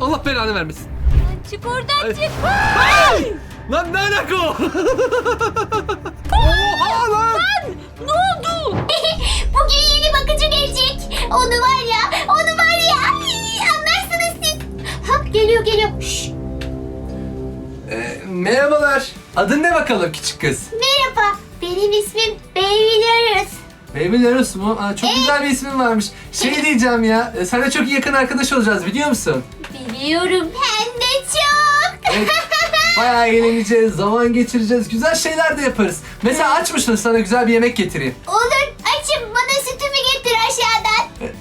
Allah belanı vermesin. Çık oradan Ay. çık. Ay! Lan ne alaka o? Oha lan! Ne oldu? Bugün yeni bakıcı gelecek. Onu var ya, onu var ya. Ay, Anlarsınız siz. Hop geliyor geliyor. Şşş, Ee, merhabalar. Adın ne bakalım küçük kız? merhaba. Benim ismim Baby Baby Larus mu? Aa, çok güzel bir ismin varmış. Şey diyeceğim ya, e, seninle çok yakın arkadaş olacağız biliyor musun? Biliyorum hem de çok. Evet. Bayağı eğleneceğiz, zaman geçireceğiz, güzel şeyler de yaparız. Mesela aç mısın sana güzel bir yemek getireyim? Olur açım bana sütümü getir aşağıdan.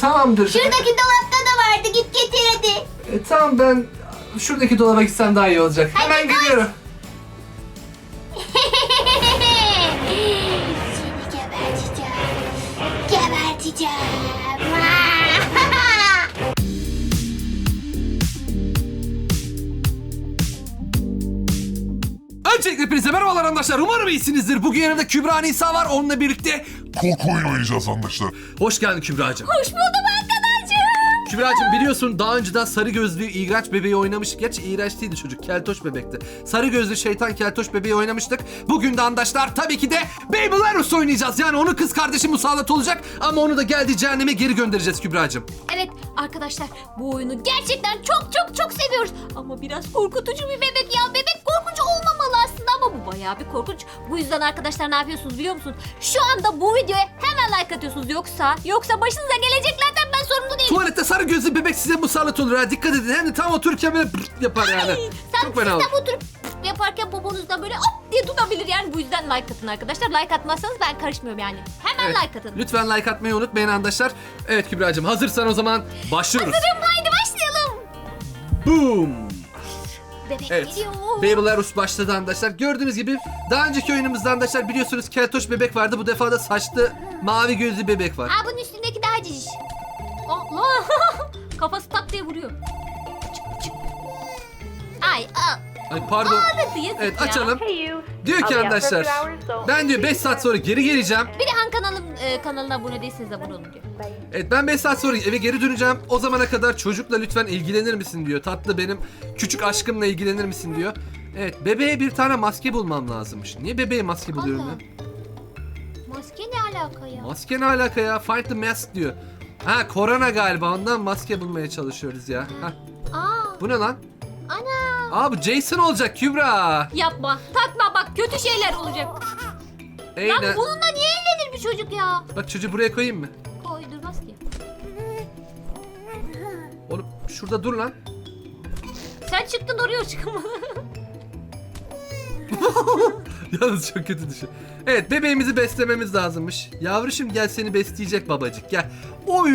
Tamamdır. Şuradaki dolapta da vardı git getir hadi. E, tamam ben şuradaki dolaba gitsem daha iyi olacak. Hadi Hemen koş. geliyorum. Arkadaşlar. Umarım iyisinizdir. Bugün yanımda Kübra Nisa var. Onunla birlikte Korku oyunu oynayacağız arkadaşlar. hoş geldin Kübra'cığım. Hoş buldum arkadaşım. Kübra'cığım biliyorsun daha önceden sarı gözlü iğrenç bebeği oynamıştık. Gerçi iğrenç değildi çocuk. Keltoş bebekti. Sarı gözlü şeytan keltoş bebeği oynamıştık. Bugün de arkadaşlar tabii ki de Baby Larus oynayacağız. Yani onun kız kardeşi musallat olacak. Ama onu da geldiği cehenneme geri göndereceğiz Kübra'cığım. Evet arkadaşlar bu oyunu gerçekten çok çok çok seviyoruz. Ama biraz korkutucu bir bebek ya. Bebek korkunç bayağı bir korkunç. Bu yüzden arkadaşlar ne yapıyorsunuz biliyor musunuz? Şu anda bu videoya hemen like atıyorsunuz. Yoksa yoksa başınıza geleceklerden ben sorumlu değilim. Tuvalette sarı gözlü bebek size musallat olur ha. Dikkat edin. Hem de tam otururken böyle pırt yapar yani. Sen Çok fena olur. oturup yaparken poponuzda böyle hop diye tutabilir yani. Bu yüzden like atın arkadaşlar. Like atmazsanız ben karışmıyorum yani. Hemen Evet. like atın. Lütfen like atmayı unutmayın arkadaşlar. Evet Kübra'cığım hazırsan o zaman başlıyoruz. Hazırım haydi başlayalım. Boom. Bebek Evet. geliyor. Baby Larus başladı arkadaşlar. Gördüğünüz gibi daha önceki oyunumuzda arkadaşlar biliyorsunuz keltoş bebek vardı. Bu defa da saçlı mavi gözlü bebek var. Aa bunun üstündeki daha cici. Allah. Kafası tak diye vuruyor. Çık, çık. Ay. Ay pardon. Ağladı yazık Evet ya. açalım. Diyor ki arkadaşlar ben diyor 5 saat sonra geri geleceğim. Bir kanalım e, kanalına abone değilseniz abone olun diyor. Evet ben 5 saat sonra eve geri döneceğim. O zamana kadar çocukla lütfen ilgilenir misin diyor. Tatlı benim küçük aşkımla ilgilenir misin diyor. Evet bebeğe bir tane maske bulmam lazımmış. Niye bebeğe maske buluyorum Allah. ya? Maske ne alaka ya? Maske ne alaka ya? Find the mask diyor. Ha korona galiba ondan maske bulmaya çalışıyoruz ya. Ha, Aa bu ne lan? ana. Aa bu Jason olacak Kübra. Yapma. Takma bak kötü şeyler olacak. Eyne. Lan bununla niye çocuk ya? Bak çocuğu buraya koyayım mı? Koydurmaz ki. Oğlum şurada dur lan. Sen çıktın oraya çıkamadın. Yalnız çok kötü düşün. Evet bebeğimizi beslememiz lazımmış. Yavruşum gel seni besleyecek babacık gel. Oy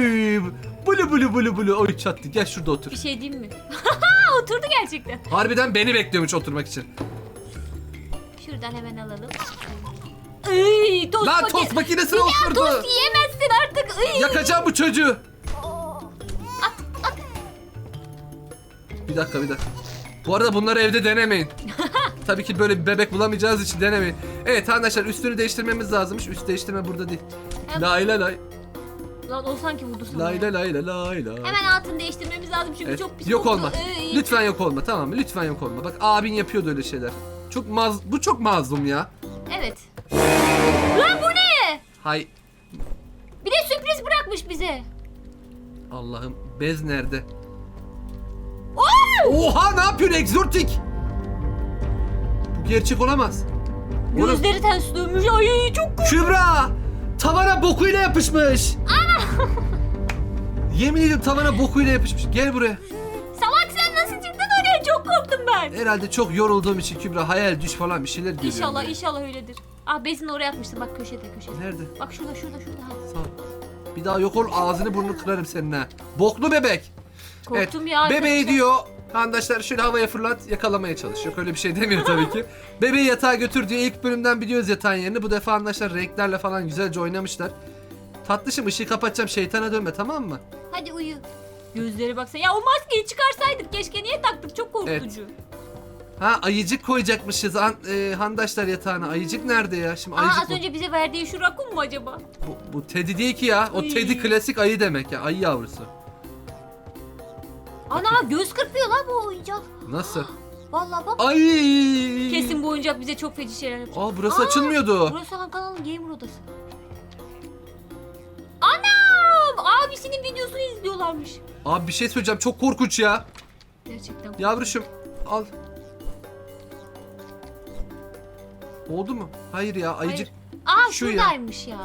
bulu bulu bulu bulu. Oy çattı gel şurada otur. bir şey diyeyim mi? Oturdu gerçekten. Harbiden beni bekliyormuş oturmak için. Şuradan hemen alalım. Iy, tost Lan tost makinesine Bir daha oturdu. tost yiyemezsin artık. Iy. Yakacağım bu çocuğu. Bir dakika bir dakika. Bu arada bunları evde denemeyin. Tabii ki böyle bir bebek bulamayacağınız için denemeyin. Evet arkadaşlar üstünü değiştirmemiz lazımmış. Üst değiştirme burada değil. Hem- Lay lay lay. Lan o sanki vurdu sana. Lay lay lay lay lay lay. Hemen altını değiştirmemiz lazım çünkü Evet, çok pis Yok koktu. olma. Iy. Lütfen yok olma tamam mı? Lütfen yok olma. Bak abin yapıyordu öyle şeyler. Çok maz bu çok mazlum ya. Evet. Hay Bir de sürpriz bırakmış bize. Allah'ım bez nerede? Oha ne yapıyorsun egzotik? Bu gerçek olamaz. Oğlum, Gözleri ters dönmüş. Ay çok korkunç. Kübra! Tavana bokuyla yapışmış. Yemin ediyorum tavana bokuyla yapışmış. Gel buraya. Salak sen nasıl çıktın oraya? Çok korktum ben. Herhalde çok yorulduğum için Kübra hayal düş falan bir şeyler görüyorum. İnşallah inşallah öyledir. Ah bezini oraya atmıştım bak köşede köşede. Nerede? Bak şurada şurada şurada. Ha. Sağ ol. Bir daha yok ol ağzını burnunu kırarım senin ha. Boklu bebek. Korktum ya. Bebeği arkadaşlar. diyor Arkadaşlar şöyle havaya fırlat yakalamaya çalış. Yok öyle bir şey demiyor tabii ki. Bebeği yatağa götür diyor. İlk bölümden biliyoruz yatağın yerini. Bu defa arkadaşlar renklerle falan güzelce oynamışlar. Tatlışım ışığı kapatacağım şeytana dönme tamam mı? Hadi uyu. Gözleri baksana. Ya o maskeyi çıkarsaydık keşke niye taktık çok korkutucu. Ha ayıcık koyacakmışız an, e, handaşlar yatağına. Ayıcık nerede ya? Şimdi Aa ayıcık az bu. önce bize verdiği şu rakun mu acaba? bu. Bu Teddy değil ki ya. O Iy. Teddy klasik ayı demek ya. Ayı yavrusu. Ana göz kırpıyor lan bu oyuncak. Nasıl? Vallahi bak. Ay! Kesin bu oyuncak bize çok feci şeyler yapacak. Aa burası Aa, açılmıyordu. Burası Han kanalın gamer odası. Anam! Abisinin videosunu izliyorlarmış. Abi bir şey söyleyeceğim çok korkunç ya. Gerçekten. Yavruşum al. Oldu mu? Hayır ya ayıcık. Aa Şu ya. şuradaymış ya.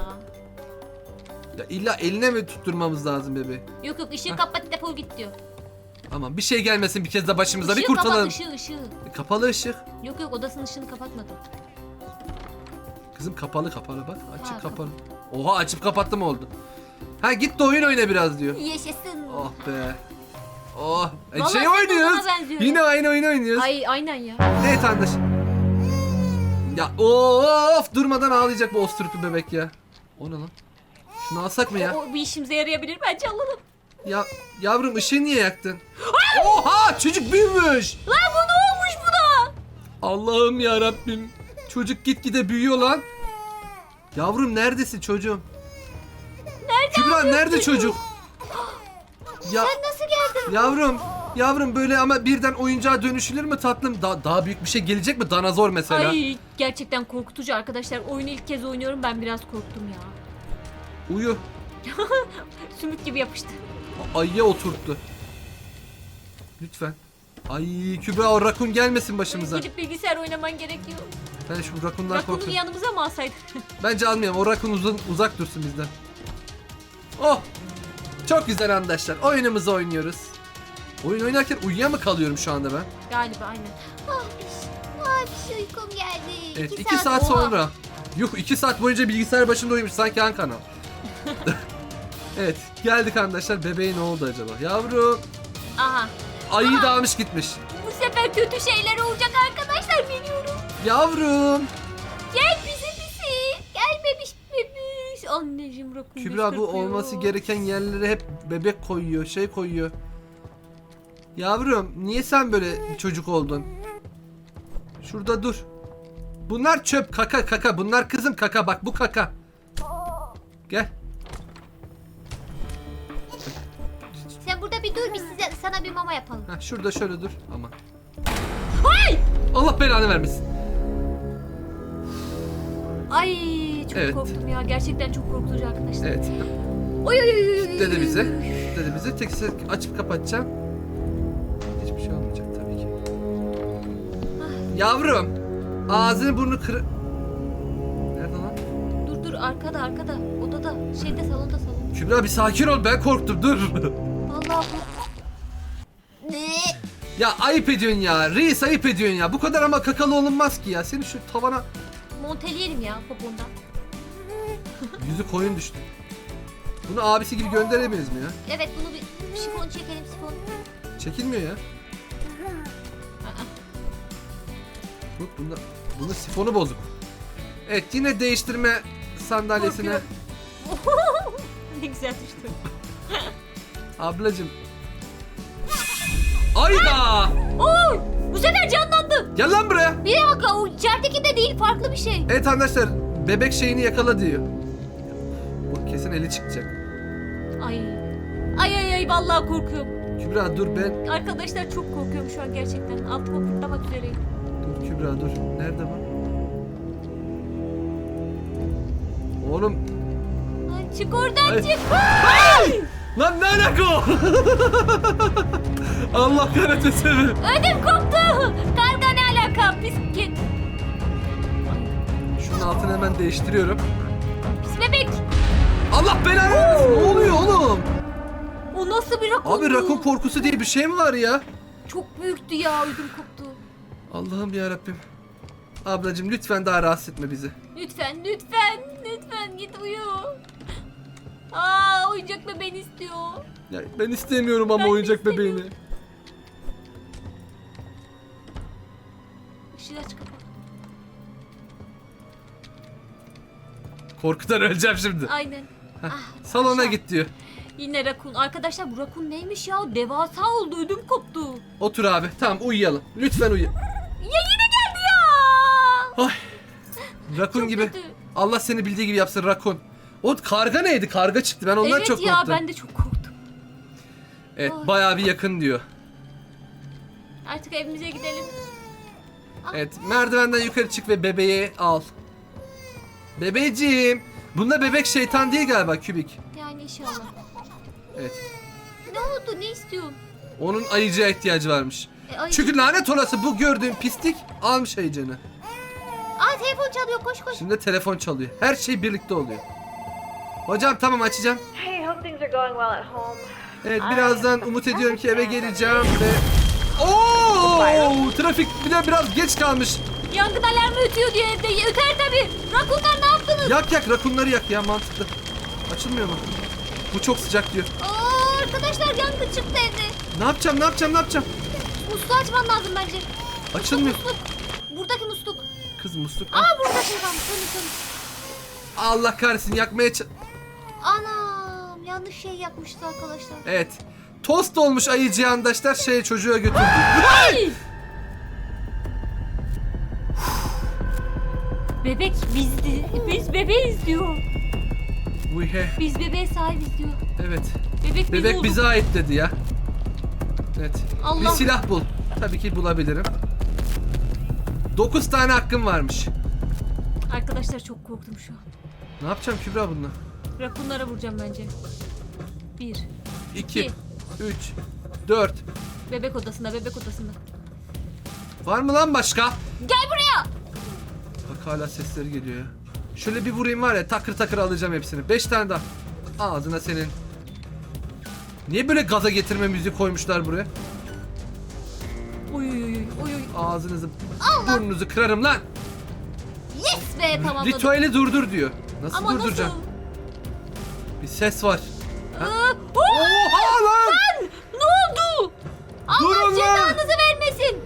Ya illa eline mi tutturmamız lazım bebeği? Yok yok ışığı Heh. kapat defol git diyor. Aman bir şey gelmesin bir kez de başımıza bir Işığı kurtulalım. kapat ışığı ışığı. Kapalı ışık. Yok yok odasının ışığını kapatmadım. Kızım kapalı kapalı bak. Açık Ha, kapalı. Oha açıp kapattım oldu. Ha git de oyun oyna biraz diyor. Yaşasın. Oh be. Oh. E, Vallahi şey sen de oynuyoruz. benziyor. Yine aynı oyunu oynuyoruz. Ay aynen ya. Evet arkadaş. Ya of durmadan ağlayacak bu osturuplu bebek ya. O ne lan? Şunu alsak mı ya? O bir işimize yarayabilir bence alalım. Ya yavrum ışığı niye yaktın? Oha çocuk büyümüş. Lan bu ne olmuş buna? Allah'ım ya Rabbim. Çocuk gitgide büyüyor lan. Yavrum neredesin çocuğum? Nerede? Kübra nerede çocuk? Ya Sen nasıl geldin? yavrum, yavrum böyle ama birden oyuncağa dönüşülür mü tatlım? Da- daha büyük bir şey gelecek mi? Danazor mesela. Ay gerçekten korkutucu arkadaşlar. Oyunu ilk kez oynuyorum ben biraz korktum ya. Uyu. Sümük gibi yapıştı. Ayıya oturttu. Lütfen. Ay Kübra o rakun gelmesin başımıza. Gidip bilgisayar oynaman gerekiyor. Ben şu rakundan Rakununu korkuyorum. yanımıza mı alsaydık? Bence almayalım. O rakun uzun, uzak dursun bizden. Oh! Çok güzel arkadaşlar. Oyunumuzu oynuyoruz. Oyun oynarken uyuya mı kalıyorum şu anda ben? Galiba aynen. Ah bir şey uykum geldi. Evet. İki iki saat, oha. sonra. Yuh iki saat boyunca bilgisayar başında uyumuş. Sanki han kanal. evet. Geldik arkadaşlar. Bebeğe ne oldu acaba? Yavrum. Aha. Ayıyı da almış gitmiş. Bu sefer kötü şeyler olacak arkadaşlar biliyorum. Yavrum. Gel bizi bizi. Gelmemiş bebiş. Anneciğim rakun Kübra bu olması gereken yerlere hep bebek koyuyor, şey koyuyor. Yavrum, niye sen böyle bir çocuk oldun? Şurada dur. Bunlar çöp, kaka kaka. Bunlar kızım kaka bak bu kaka. Gel. Sen burada bir dur biz size, sana bir mama yapalım. Heh, şurada şöyle dur. Aman. Allah belanı vermesin. Ay çok Evet. korktum ya. Gerçekten çok korkutucu arkadaşlar. Evet. Oy oy oy, oy. Dedi bize. Dedi bize. Tek ses açıp kapatacağım. Yavrum. Ağzını burnunu kır... Nerede lan? Dur dur arkada arkada. Odada. Şeyde salonda salonda. Kübra bir sakin ol ben korktum dur. Vallahi. Ne? ya ayıp ediyorsun ya. Reis ayıp ediyorsun ya. Bu kadar ama kakalı olunmaz ki ya. Seni şu tavana Monteleyelim ya popondan. yüzü koyun düştü. Bunu abisi gibi gönderemeyiz mi ya? Evet bunu bir şifon çekelim şifon. Çekilmiyor ya. Bak bunda, bunun sifonu bozuk. Evet yine değiştirme sandalyesine. Ne güzel düştü. Ablacım. Ayda! Oo, bu sefer canlandı. Gel lan buraya. Bir dakika o içerideki de değil farklı bir şey. Evet arkadaşlar bebek şeyini yakala diyor. Bak kesin eli çıkacak. Ay. Ay ay ay vallahi korkuyorum. Kübra dur ben. Arkadaşlar çok korkuyorum şu an gerçekten. Altıma fırlamak üzereyim. Kübra dur. Nerede bu? Oğlum Ay, çık oradan Ay. çık. Lan ne alaka o? Allah kahretmesin. Ödüm koptu. Karga ne alaka? Pis git. Şunun altını hemen değiştiriyorum. Pis bebek. Allah belanı vermesin. Ne oluyor oğlum? O nasıl bir rakundu? Abi rakun korkusu diye bir şey mi var ya? Çok büyüktü ya ödüm koptu. Allah'ım ya Rabbim. Ablacım lütfen daha rahatsız etme bizi. Lütfen lütfen lütfen git uyu. Aa oyuncak bebeğini istiyor. Ya ben istemiyorum ama Ben de oyuncak istemiyorum. bebeğini. Işığı aç kapat. Korkudan öleceğim şimdi. Aynen. Ah, Salona aşağı. git diyor. Yine rakun. Arkadaşlar bu rakun neymiş ya? Devasa oldu ödüm koptu. Otur abi. Tamam uyuyalım. Lütfen uyu. Ya yine geldi ya. Ay. Rakun Çok gibi. kötü. Allah seni bildiği gibi yapsın rakun. O karga neydi? Karga çıktı. Ben ondan evet çok ya korktum. ben de çok korktum. Evet Ay. bayağı bir yakın diyor. Artık evimize gidelim. Evet merdivenden yukarı çık ve bebeği al. Bebeğciğim. Bunda bebek şeytan değil galiba kübik. Yani inşallah. Evet. Ne oldu? Ne istiyorsun? Onun ayıcıya ihtiyacı varmış. E, ay- Çünkü lanet olası bu gördüğün pislik almış ayıcığını. Aa telefon çalıyor. Koş koş. Şimdi de telefon çalıyor. Her şey birlikte oluyor. Hocam tamam açacağım. Hey, hope things are going well at home. Evet birazdan umut ediyorum ki eve geleceğim ve... Oo! Trafik bir de biraz geç kalmış. Yangın alarmı ötüyor diye evde. Öter tabii. Rakunlar ne yaptınız? Yak yak rakunları yak ya mantıklı. Açılmıyor mu? Bu çok sıcak diyor. Aa, arkadaşlar yangın çıktı evde. Ne yapacağım ne yapacağım ne yapacağım? Musluğu açman lazım bence. Açılmıyor. Musluk. Buradaki musluk. Kız musluk. Aa burada varmış. Sönü sönü. Allah kahretsin yakmaya ç- Anam yanlış şey yapmıştı arkadaşlar. Evet. Tost olmuş ayıcı arkadaşlar şey çocuğa götürdü. Ay! Bebek bizdi. Biz bebeğiz diyor. We have- Biz bebeğe sahibiz diyor. Evet. Bebek, biz Bebek bize ait dedi ya. Evet. Bir Allah. silah bul. Tabii ki bulabilirim. 9 tane hakkım varmış. Arkadaşlar çok korktum şu an. Ne yapacağım Kübra bununla? Rakunlara vuracağım bence. Bir. 2 İki. 3 4 Bebek odasında, bebek odasında. Var mı lan başka? Gel buraya. Bak hala sesleri geliyor ya. Şöyle bir vurayım var ya takır takır alacağım hepsini. 5 tane daha. Ağzına senin. Niye böyle gaza getirme müziği koymuşlar buraya? Uy uy uy uy uy. Ağzınızı, burnunuzu kırarım lan. Yes be tamamladım. Ritüeli durdur diyor. Nasıl Ama durduracağım? nasıl? Bir ses var. Aa, oo! Oha lan! Ne oldu? Allah Durun lan! cezanızı vermesin.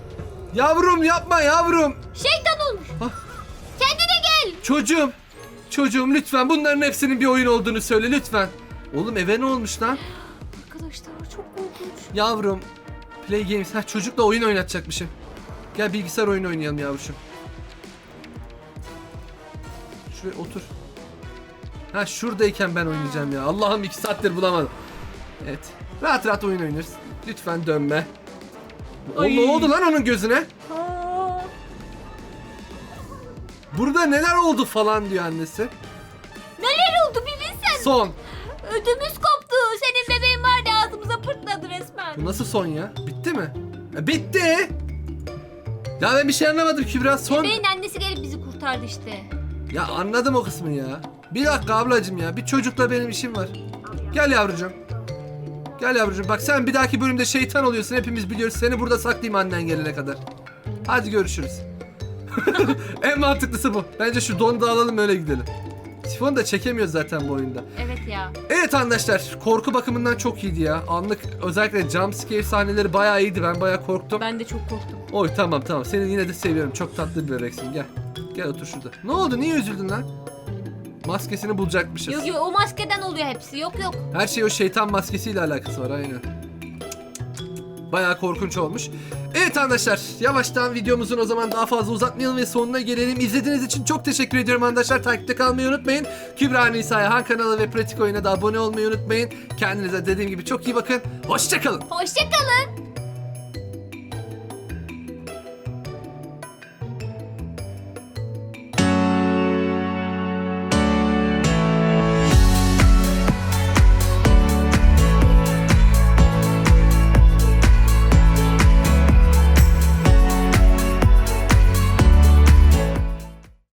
Yavrum yapma yavrum. Şeytan olmuş. Ah. Kendine gel. Çocuğum. Çocuğum lütfen bunların hepsinin bir oyun olduğunu söyle lütfen. Oğlum eve ne olmuş lan? Arkadaşlar çok korkunç. Yavrum. Play games. Ha çocukla oyun oynatacakmışım. Gel bilgisayar oyunu oynayalım yavruşum. Şuraya otur. Ha şuradayken ben oynayacağım ya. Allah'ım iki saattir bulamadım. Evet. Rahat rahat oyun oynuyoruz. Lütfen dönme. Ay. ne oldu lan onun gözüne? Aa, Burada neler oldu falan diyor annesi. neler oldu bir bilsen. Son. Ödümüz koptu. Senin bebeğin vardı ağzımıza pırtladı resmen. Bu nasıl son ya? Bitti mi? E, bitti. Ya ben bir şey anlamadım Kübra. Son. Bebeğin annesi gelip bizi kurtardı işte. Ya anladım o kısmını ya. Bir dakika ablacım ya. Bir çocukla benim işim var. Gel yavrucuğum. Gel yavrucuğum. Bak sen bir dahaki bölümde şeytan oluyorsun. Hepimiz biliyoruz. Seni burada saklayayım annen gelene kadar. Hadi görüşürüz. en mantıklısı bu. Bence şu donu da alalım öyle gidelim. Sifonu da çekemiyoruz zaten bu oyunda. Evet ya. Evet arkadaşlar korku bakımından çok iyiydi ya. Anlık özellikle jump scare sahneleri bayağı iyiydi. Ben bayağı korktum. Ben de çok korktum. Oy tamam tamam. Seni yine de seviyorum. Çok tatlı bir bebeksin. Gel. Gel otur şurada. Ne oldu? Niye üzüldün lan? Maskesini bulacakmışız. Yok yok o maskeden oluyor hepsi. Yok yok. Her şey o şeytan maskesiyle alakası var aynen. Bayağı korkunç olmuş. Evet arkadaşlar yavaştan videomuzun o zaman daha fazla uzatmayalım ve sonuna gelelim. İzlediğiniz için çok teşekkür ediyorum arkadaşlar. Takipte kalmayı unutmayın. Kübra Nisa'ya Han kanalı ve Pratik Oyun'a da abone olmayı unutmayın. Kendinize dediğim gibi çok iyi bakın. Hoşçakalın. Hoşçakalın.